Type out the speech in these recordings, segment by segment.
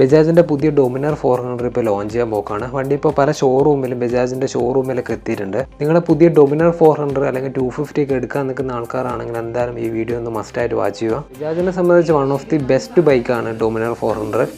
ബജാജിന്റെ പുതിയ Dominar four hundred ഇപ്പോൾ launch ചെയ്യാൻ പോക്കാണ്. വണ്ടി ഇപ്പോൾ പല ഷോറൂമിലും ബജാജിന്റെ ഷോറൂമിലൊക്കെ എത്തിയിട്ടുണ്ട്. നിങ്ങൾ പുതിയ ഡൊമിനർ ഫോർ ഹൺഡ്രഡ് അല്ലെങ്കിൽ ടു ഫിഫ്റ്റി ഒക്കെ എടുക്കാൻ നിൽക്കുന്ന ആൾക്കാരാണെങ്കിൽ എന്തായാലും ഈ വീഡിയോ ഒന്ന് മസ്റ്റായിട്ട് വാച്ച് ചെയ്യുക. ബജാജിനെ സംബന്ധിച്ച് വൺ ഓഫ് ദി ബെസ്റ്റ് ബൈക്കാണ് ഡൊമിനർ ഫോർ ഹൺഡ്രഡ്.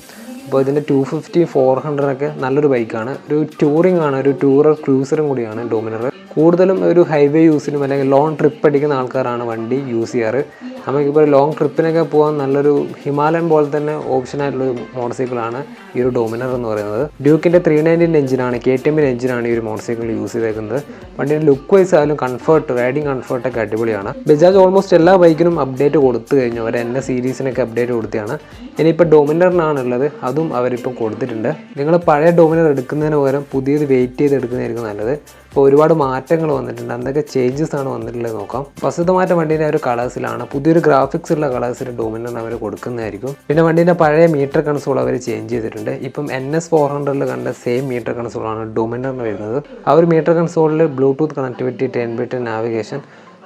അപ്പോൾ ഇതിന്റെ ടു ഫിഫ്റ്റി ഫോർ ഹൺഡ്രഡ് ഒക്കെ നല്ലൊരു ബൈക്കാണ് ഒരു ടൂറിംഗ് ആണ് ഒരു ടൂറർ ക്രൂസറും കൂടിയാണ് ഡൊമിനർ. കൂടുതലും ഒരു ഹൈവേ യൂസിനും അല്ലെങ്കിൽ ലോങ് ട്രിപ്പ് അടിക്കുന്ന ആൾക്കാരാണ് വണ്ടി യൂസ് ചെയ്യാറ്. നമുക്കിപ്പോൾ ഒരു ലോങ് ട്രിപ്പിനൊക്കെ പോകാൻ നല്ലൊരു ഹിമാലയൻ പോലെ തന്നെ ഓപ്ഷൻ ആയിട്ടുള്ള ഒരു മോട്ടോർ സൈക്കിളാണ് ഈ ഒരു ഡോമിനർ എന്ന് പറയുന്നത്. ഡ്യൂക്കിന്റെ ത്രീ നയന്റീന്റെ എഞ്ചിനാണ് കെ ടി എമ്മിന്റെ എഞ്ചിനാണ് ഈ ഒരു മോട്ടോർ സൈക്കിൾ യൂസ് ചെയ്തേക്കുന്നത്. വണ്ടിയുടെ ലുക്ക് വൈസ് ആയാലും കംഫർട്ട് റൈഡിങ് കംഫർട്ടൊക്കെ അടിപൊളിയാണ്. ബജാജ് ഓൾമോസ്റ്റ് എല്ലാ ബൈക്കിനും അപ്ഡേറ്റ് കൊടുത്തു കഴിഞ്ഞു. അവർ എന്നെ സീരീസിനൊക്കെ അപ്ഡേറ്റ് കൊടുത്തതാണ് ഇനിയിപ്പോൾ ഡോമിനറിനാണ് ഉള്ളത് അതും അവരിപ്പം കൊടുത്തിട്ടുണ്ട്. നിങ്ങൾ പഴയ ഡോമിനർ എടുക്കുന്നതിന് പകരം പുതിയത് വെയിറ്റ് ചെയ്ത് എടുക്കുന്നതായിരിക്കും നല്ലത്. ഇപ്പോൾ ഒരുപാട് മാറ്റങ്ങൾ വന്നിട്ടുണ്ട്. എന്തൊക്കെ ചേഞ്ചസ് ആണ് വന്നിട്ടുള്ളത് നോക്കാം. പ്രസിദ്ധ മാറ്റം വണ്ടീന്റെ ഒരു കളേഴ്സിലാണ് പുതിയൊരു ഗ്രാഫിക്സ് ഉള്ള കളേഴ്സിൽ ഡോമിനന്റ് അവർ കൊടുക്കുന്നതായിരിക്കും. പിന്നെ വണ്ടീന്റെ പഴയ മീറ്റർ കൺസോൾ അവർ ചേഞ്ച് ചെയ്തിട്ടുണ്ട്. ഇപ്പം എൻ എസ് ഫോർ ഹൺഡ്രഡിൽ കണ്ട സെയിം മീറ്റർ കൺസോളാണ് ഡോമിനറിന് വരുന്നത്. ആ ഒരു meter കൺസോളിൽ Bluetooth connectivity ten bit navigation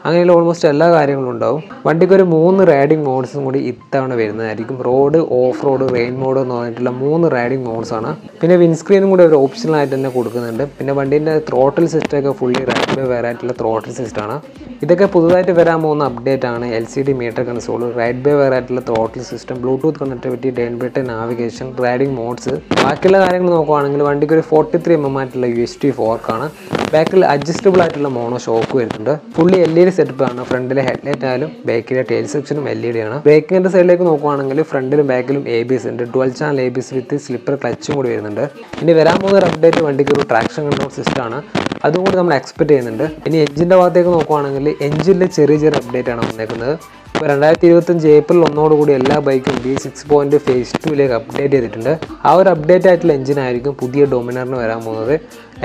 അങ്ങനെയുള്ള ഓൾമോസ്റ്റ് എല്ലാ കാര്യങ്ങളും ഉണ്ടാവും. വണ്ടിക്ക് ഒരു മൂന്ന് റൈഡിംഗ് മോഡ്സും കൂടി ഇത്തവണ വരുന്നതായിരിക്കും. Road off road rain mode എന്ന് പറഞ്ഞിട്ടുള്ള മൂന്ന് റൈഡിംഗ് മോഡ്സ് ആണ്. പിന്നെ വിൻസ്ക്രീനും കൂടി ഒരു ഓപ്ഷണൽ ആയിട്ട് തന്നെ കൊടുക്കുന്നുണ്ട്. പിന്നെ വണ്ടീന്റെ ത്രോട്ടിൽ സിസ്റ്റം ഒക്കെ ഫുള്ളി റൈഡ് ബൈ വയർ ആയിട്ടുള്ള ത്രോട്ടിൽ സിസ്റ്റം ആണ്. ഇതൊക്കെ പുതുതായിട്ട് വരാൻ പോകുന്ന അപ്ഡേറ്റ് ആണ് L C D meter console ride by വേറായിട്ടുള്ള throttle system Bluetooth connectivity ten bit navigation riding modes ബാക്കിയുള്ള കാര്യങ്ങൾ നോക്കുവാണെങ്കിൽ വണ്ടിക്ക് ഒരു ഫോർട്ടി ത്രീ എം എം ആയിട്ടുള്ള യു എസ് ടി ഫോർക്കാണ് ബാക്കിൽ അഡ്ജസ്റ്റബിൾ ആയിട്ടുള്ള മോണോ ഷോക്ക് വരുന്നുണ്ട്. Fully L E D setup ആണ്. ഫ്രണ്ടിലെ ഹെഡ്ലൈറ്റ് ആയാലും ബാക്കിലെ ടെയിൽ സെക്ഷനും എൽ ഇ ഡി ആണ്. ബാക്കിന്റെ സൈഡിലേക്ക് നോക്കുവാണെങ്കിൽ ഫ്രണ്ടിലും ബാക്കിലും എ ബി എസ് ഉണ്ട്. Twelve channel A B S with slipper ക്ലച്ചും കൂടി വരുന്നുണ്ട്. ഇനി വരാൻ പോകുന്ന ഒരു അപ്ഡേറ്റ് വണ്ടിക്ക് ഒരു ട്രാക്ഷൻ കൺട്രോൾ സിസ്റ്റം ആണ്. അതും കൂടി നമ്മൾ എക്സ്പെക്ട് ചെയ്യുന്നുണ്ട്. ഇനി എഞ്ചിന്റെ ഭാഗത്തേക്ക് നോക്കുവാണെങ്കിൽ എഞ്ചിനിൽ ചെറിയ ചെറിയ അപ്ഡേറ്റ് ആണ് വന്നേക്കുന്നത്. ഇപ്പോൾ രണ്ടായിരത്തി ഇരുപത്തഞ്ച് ഏപ്രിൽ ഒന്നോടുകൂടി എല്ലാ ബൈക്കും ബി സിക്സ് പോയിന്റ് ഫേസ് ടുവിലേക്ക് അപ്ഡേറ്റ് ചെയ്തിട്ടുണ്ട്. ആ ഒരു അപ്ഡേറ്റ് ആയിട്ടുള്ള എഞ്ചിനായിരിക്കും പുതിയ ഡൊമിനറിന് വരാൻ പോകുന്നത്.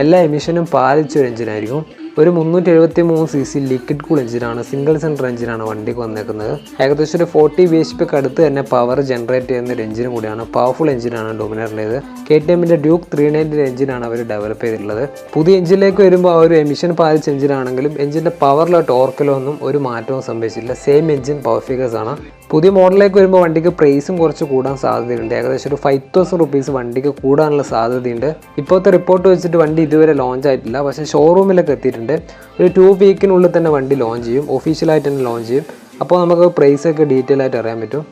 എല്ലാ എമിഷനും പാലിച്ച ഒരു എഞ്ചിനായിരിക്കും ഒരു മുന്നൂറ്റി എഴുപത്തി മൂന്ന് സി സി ലിക്വിഡ് കൂൾ എഞ്ചിനാണ് സിംഗിൾ സെന്റർ എഞ്ചിനാണ് വണ്ടിക്ക് വന്നേക്കുന്നത്. ഏകദേശം ഒരു ഫോർട്ടി ബി എച്ച് പിക്ക് അടുത്ത് തന്നെ പവർ ജനറേറ്റ് ചെയ്യുന്ന ഒരു എഞ്ചിനും കൂടിയാണ്. പവർഫുൾ എഞ്ചിനാണ് ഡൊമിനറിന്റേത് കെ ടി എമ്മിന്റെ ഡ്യൂക്ക് ത്രീ നയന്റി എഞ്ചിനാണ് അവർ ഡെവലപ്പ് ചെയ്തിട്ടുള്ളത്. പുതിയ എഞ്ചിനിലേക്ക് വരുമ്പോൾ ആ ഒരു എമിഷൻ പാലിച്ച എഞ്ചിനാണെങ്കിലും എഞ്ചിന്റെ പവറിലോ ടോർക്കിലോ ഒന്നും ഒരു മാറ്റവും സംഭവിച്ചില്ല സെയിം എഞ്ചിൻ പവർ ഫിഗേഴ്സ് ആണ്. പുതിയ മോഡലിലേക്ക് വരുമ്പോൾ വണ്ടിക്ക് പ്രൈസും കുറച്ച് കൂടാൻ സാധ്യതയുണ്ട്. ഏകദേശം ഒരു ഫൈവ് തൗസൻഡ് റുപ്പീസ് വണ്ടിക്ക് കൂടാനുള്ള സാധ്യതയുണ്ട്. ഇപ്പോഴത്തെ റിപ്പോർട്ട് വെച്ചിട്ട് വണ്ടി ഇതുവരെ ലോഞ്ച് ആയിട്ടില്ല. പക്ഷേ ഷോറൂമിലൊക്കെ എത്തിയിട്ടുണ്ട്. ഒരു ടു വീക്കിനുള്ളിൽ തന്നെ വണ്ടി ലോഞ്ച് ചെയ്യും. ഒഫീഷ്യലായിട്ട് തന്നെ ലോഞ്ച് ചെയ്യും. അപ്പോൾ നമുക്ക് പ്രൈസൊക്കെ ഡീറ്റെയിൽ ആയിട്ട് അറിയാൻ പറ്റും.